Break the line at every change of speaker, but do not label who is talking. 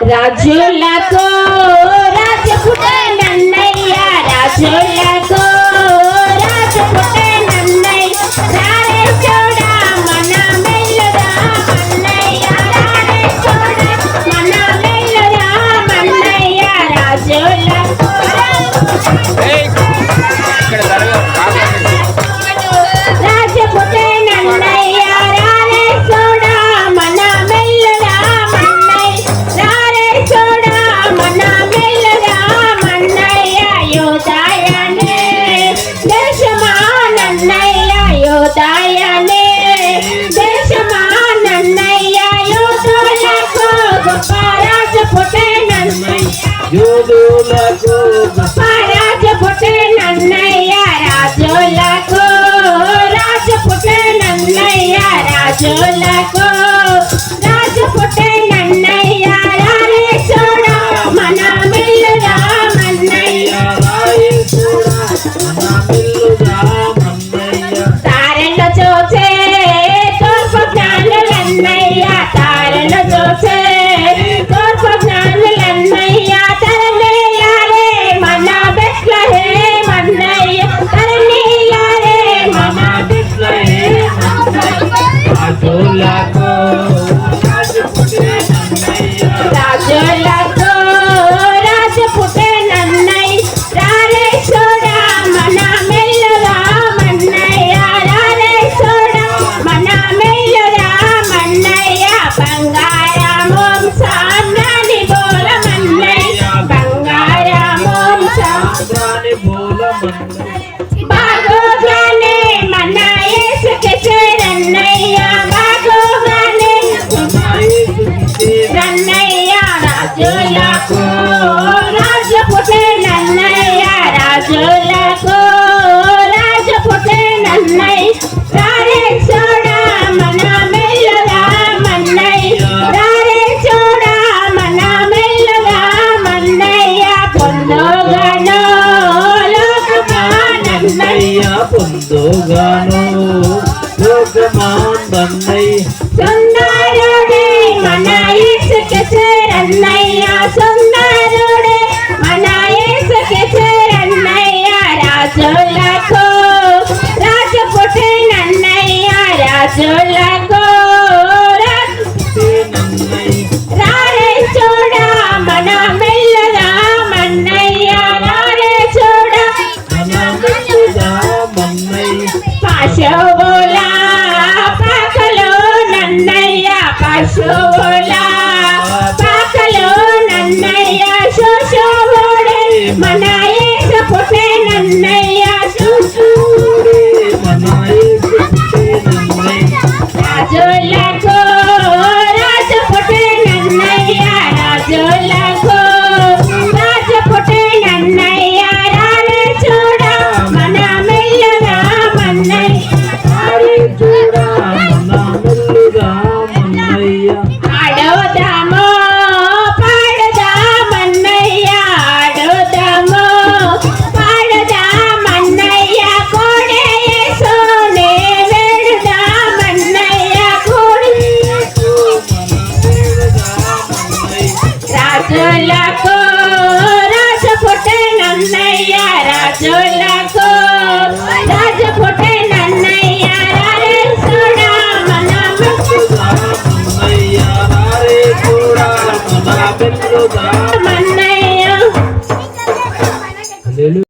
రాజులతో రాజపుట నన్నయ్య రాజులతో దాయనే దేశమానన్నయ్య యూదులకు గొప్ప రాజు పుట్టేనన్నయ్య
యూదులకు గొప్ప
రాజు పుట్టేనన్నయ్య రాజులకు రాజు పుట్టేనన్నయ్య రాజులకు চোখে
போகானோ? போகமான் தன்னை.
சொன்னாரோடே மனாயில் சுட்ட சரண்மையா சொன்னாரோடே పశువుల పాకలు నన్నయ్య పశువుల. పాకలు నన్నయ్య శుశువుడే మన ఏసు పుట్టే నన్నయ్య
శుశువుడే. మన పుట్టే నన్నయ్య.
రాజులకు para sola